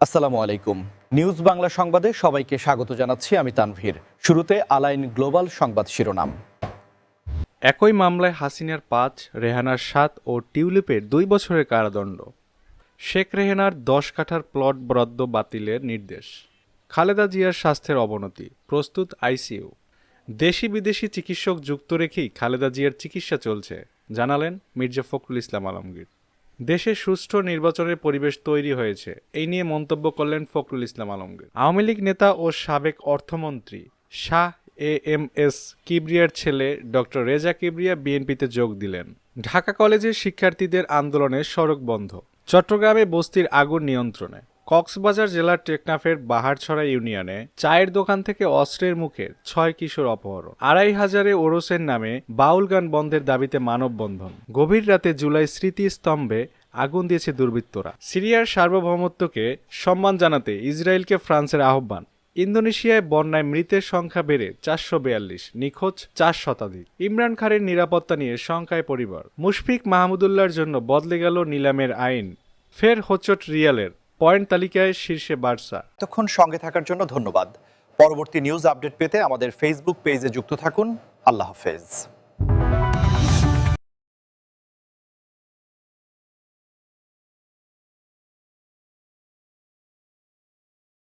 আসসালামু আলাইকুম। নিউজ বাংলা সংবাদে সবাইকে স্বাগত জানাচ্ছি আমি তানভীর। শুরুতে আলাইন গ্লোবাল সংবাদ শিরোনাম। একই মামলায় হাসিনার পাঁচ, রেহানার সাত ও টিউলিপের দুই বছরের কারাদণ্ড। শেখ রেহানার দশ কাঠার প্লট বরাদ্দ বাতিলের নির্দেশ। খালেদা জিয়ার স্বাস্থ্যের অবনতি, প্রস্তুত আইসিইউ। দেশি বিদেশি চিকিৎসক যুক্ত রেখেই খালেদা জিয়ার চিকিৎসা চলছে, জানালেন মির্জা ফখরুল ইসলাম আলমগীর। দেশে সুষ্ঠু নির্বাচনের পরিবেশ তৈরি হয়েছে। এই নিয়ে মন্তব্য করলেন ফখরুল ইসলাম আলমগীর। আওয়ামী লীগ নেতা ও সাবেক অর্থমন্ত্রী শাহ এ এম এস কিবরিয়ার ছেলে ডক্টর রেজা কিবরিয়া বিএনপিতে যোগ দিলেন। ঢাকা কলেজের শিক্ষার্থীদের আন্দোলনে সড়ক বন্ধ। চট্টগ্রামে বস্তির আগুন নিয়ন্ত্রণে। কক্সবাজার জেলার টেকনাফের বাহারছড়া ইউনিয়নে চায়ের দোকান থেকে অস্ত্রের মুখে ছয় কিশোর অপহরণ। আড়াই হাজারে ওরসের নামে বাউল গান বন্ধের দাবিতে মানববন্ধন। গভীর রাতে জুলাই স্মৃতিস্তম্ভে আগুন দিয়েছে দুর্বৃত্তরা। সিরিয়ার সার্বভৌমত্বকে সম্মান জানাতে ইসরায়েলকে ফ্রান্সের আহ্বান। ইন্দোনেশিয়ায় বন্যায় মৃতের সংখ্যা বেড়ে চারশো বেয়াল্লিশ, নিখোঁজ চার শতাধিক। ইমরান খানের নিরাপত্তা নিয়ে শঙ্কায় পরিবার। মুশফিক মাহমুদুল্লাহর জন্য বদলে গেল নিলামের আইন। ফের হোচট রিয়ালের পয়েন্ট তালিকায় শীর্ষে বার্সা। এতক্ষণ সঙ্গে থাকার জন্য ধন্যবাদ। পরবর্তী নিউজ আপডেট পেতে আমাদের ফেসবুক পেজে যুক্ত থাকুন। আল্লাহ হাফেজ।